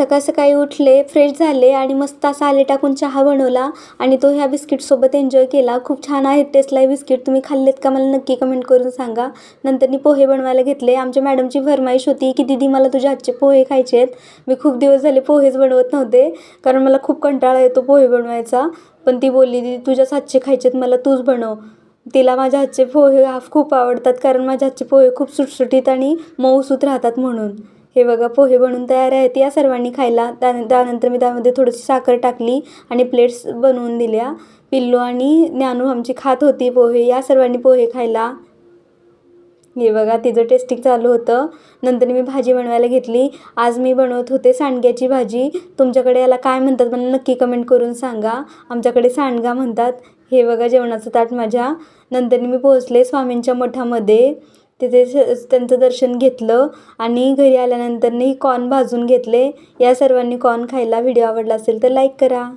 सकाळ सकाळी उठले फ्रेश झाले आणि मस्त असा आले टाकून चहा बनवला आणि तो ह्या बिस्किटसोबत एन्जॉय केला. खूप छान आहे टेस्टला हे बिस्किट तुम्ही खाल्लेत का मला नक्की कमेंट करून सांगा. नंतर मी पोहे बनवायला घेतले. आमच्या मॅडमची फरमाईश होती की दीदी मला तुझ्या हातचे पोहे खायचे आहेत. मी खूप दिवस झाले पोहेच बनवत नव्हते कारण मला खूप कंटाळा येतो पोहे बनवायचा. पण ती बोलली दीदी तुझ्याच हातचे खायचे आहेत मला तूच बनव. तिला माझ्या हातचे पोहे हा खूप आवडतात कारण माझ्या हातचे पोहे खूप सुटसुटीत आणि मऊसूत राहतात म्हणून. हे बघा पोहे बनवून तयार आहेत. या सर्वांनी खायला त्या त्यानंतर मी त्यामध्ये थोडीशी साखर टाकली आणि प्लेट्स बनवून दिल्या. पिल्लू आणि ज्ञानू आमची खात होती पोहे. या सर्वांनी पोहे खायला. हे बघा तिचं टेस्टिंग चालू होतं. नंतर मी भाजी बनवायला घेतली. आज मी बनवत होते सांडग्याची भाजी. तुमच्याकडे याला काय म्हणतात मला नक्की कमेंट करून सांगा. आमच्याकडे सांडगा म्हणतात. हे बघा जेवणाचं ताट माझ्या. नंतर मी पोहोचले स्वामींच्या मठामध्ये. तिथे स त्यांचं दर्शन घेतलं आणि घरी आल्यानंतरनी कॉर्न भाजून घेतले. या सर्वांनी कॉर्न खायला व्हिडिओ आवडला असेल तर लाईक करा.